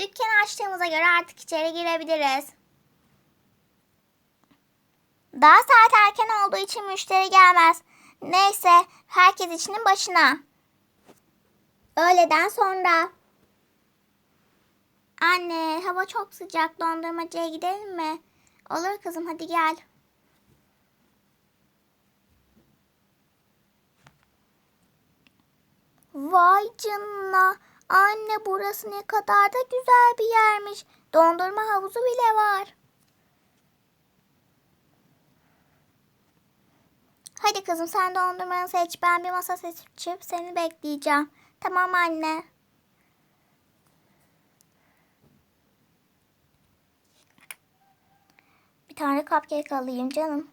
Dükkanı açtığımıza göre artık içeri girebiliriz. Daha saat erken olduğu için müşteri gelmez. Neyse, herkes işinin başına. Öğleden sonra. Anne, hava çok sıcak. Dondurmacıya gidelim mi? Olur kızım, hadi gel. Vay canına. Anne burası ne kadar da güzel bir yermiş. Dondurma havuzu bile var. Hadi kızım sen dondurmanı seç. Ben bir masa seçip seni bekleyeceğim. Tamam anne. Bir tane cupcake alayım canım.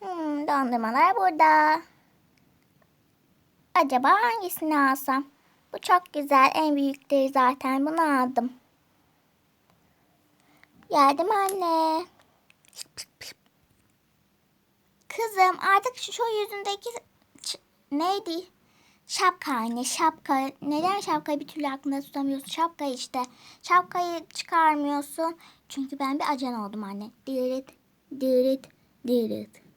Hmm, dondurmalar burada. Acaba hangisini alsam? Bu çok güzel. En büyükleri zaten. Bunu aldım. Geldim anne. Kızım artık şu, yüzündeki neydi? Şapka anne şapka. Neden şapkayı bir türlü aklında tutamıyorsun? Şapka işte. Şapkayı çıkarmıyorsun. Çünkü ben bir ajan oldum anne. Dırıt, dırıt, dırıt.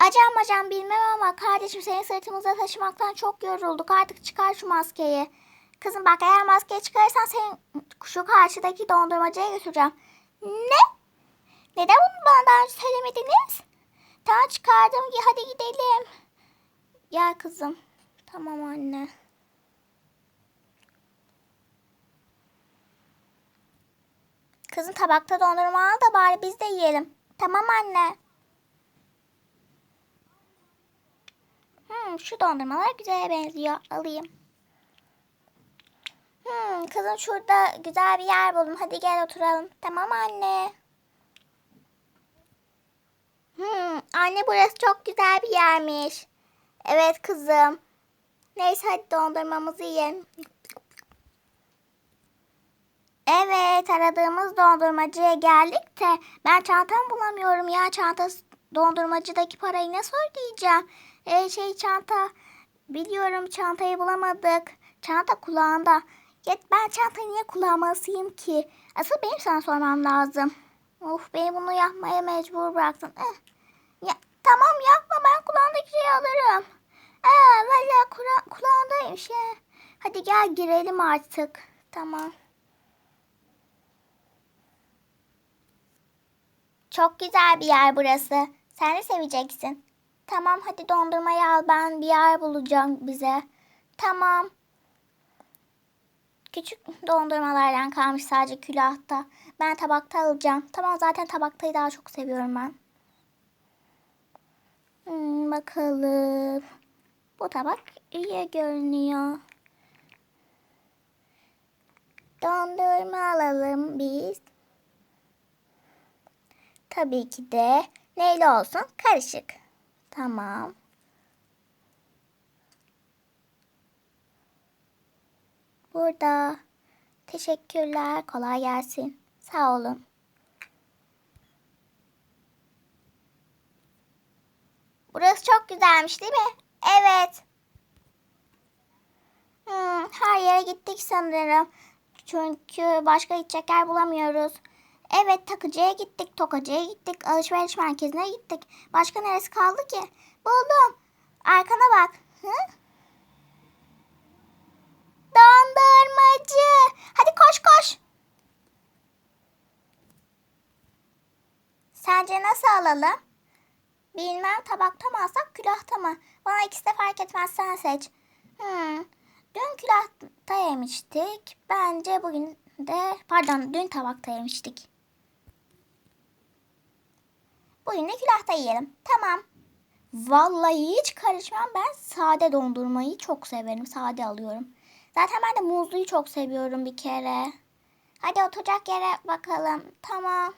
Acan macan bilmem ama kardeşim seni sırtımızda taşımaktan çok yorulduk. Artık çıkar şu maskeyi. Kızım bak eğer maskeyi çıkarırsan seni şu karşıdaki dondurmacıya götüreceğim. Ne? Neden bunu bana daha önce söylemediniz? Tamam çıkardım. Hadi gidelim. Gel kızım. Tamam anne. Kızım tabakta dondurma al da bari biz de yiyelim. Tamam anne. Hmm, şu dondurmalar güzel benziyor. Alayım. Hmm, kızım şurada güzel bir yer buldum. Hadi gel oturalım. Tamam anne. Hmm, anne burası çok güzel bir yermiş. Evet kızım. Neyse hadi dondurmamızı yiyelim. Evet aradığımız dondurmacıya geldik de ben çantamı bulamıyorum ya çantası dondurmacıdaki parayı nasıl ödeyeceğim? Ee, şey çanta biliyorum çantayı bulamadık. Çanta kulağında. Ya ben çantayı niye kulağıma asayım ki? Asıl benim sana sormam lazım. Of beni bunu yapmaya mecbur bıraktın. Eh. Ya, tamam yapma ben kulağındaki şeyi alırım. Aa, valla kula kulağındaymış ya. Hadi gel girelim artık. Tamam. Çok güzel bir yer burası. Sen de seveceksin. Tamam hadi dondurmayı al ben bir yer bulacağım bize. Tamam. Küçük dondurmalardan kalmış sadece külahta. Ben tabakta alacağım. Tamam zaten tabaktayı daha çok seviyorum ben. Hmm, bakalım. Bu tabak iyi görünüyor. Dondurma alalım biz. Tabii ki de neyle olsun? Karışık. Tamam. Burada. Teşekkürler. Kolay gelsin. Sağ olun. Burası çok güzelmiş değil mi? Evet. Hmm, her yere gittik sanırım. Çünkü başka gidecek yer bulamıyoruz. Evet takıcıya gittik, tokacıya gittik, alışveriş merkezine gittik. Başka neresi kaldı ki? Buldum. Arkana bak. Hı? Dondurmacı. Hadi koş koş. Sence nasıl alalım? Bilmem tabakta mı alsak külahta mı? Bana ikisi de fark etmez sen seç. Hmm. Dün külahta yemiştik. Bence bugün de pardon dün tabakta yemiştik. Bugün de külahta yiyelim. Tamam. Vallahi hiç karışmam. Ben sade dondurmayı çok severim. Sade alıyorum. Zaten ben de muzluyu çok seviyorum bir kere. Hadi oturacak yere bakalım. Tamam.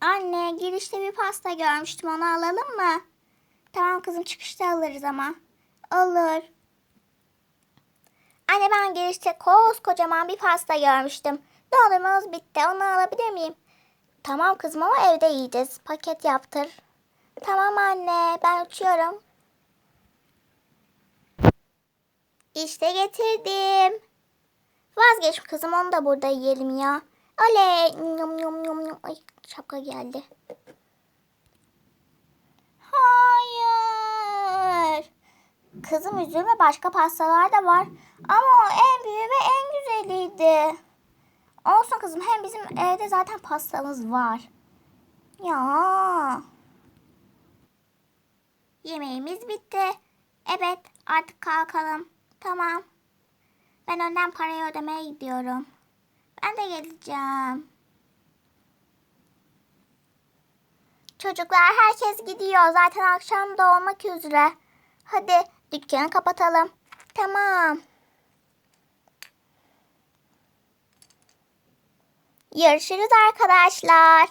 Anne girişte bir pasta görmüştüm. Onu alalım mı? Tamam kızım çıkışta alırız ama. Olur. Anne ben girişte koskocaman bir pasta görmüştüm. Dondurmamız bitti. Onu alabilir miyim? Tamam kızım ama evde yiyeceğiz. Paket yaptır. Tamam anne ben uçuyorum. İşte getirdim. Vazgeç kızım onu da burada yiyelim ya. Oley. Yum, yum, yum, yum. Ay şapka geldi. Kızım üzülme başka pastalar da var. Ama o en büyüğü ve en güzeliydi. Olsun kızım hem bizim evde zaten pastamız var. Ya. Yemeğimiz bitti. Evet artık kalkalım. Tamam. Ben önden parayı ödemeye gidiyorum. Ben de geleceğim. Çocuklar herkes gidiyor. Zaten akşam da olmak üzere. Hadi dükkanı kapatalım. Tamam. Görüşürüz arkadaşlar.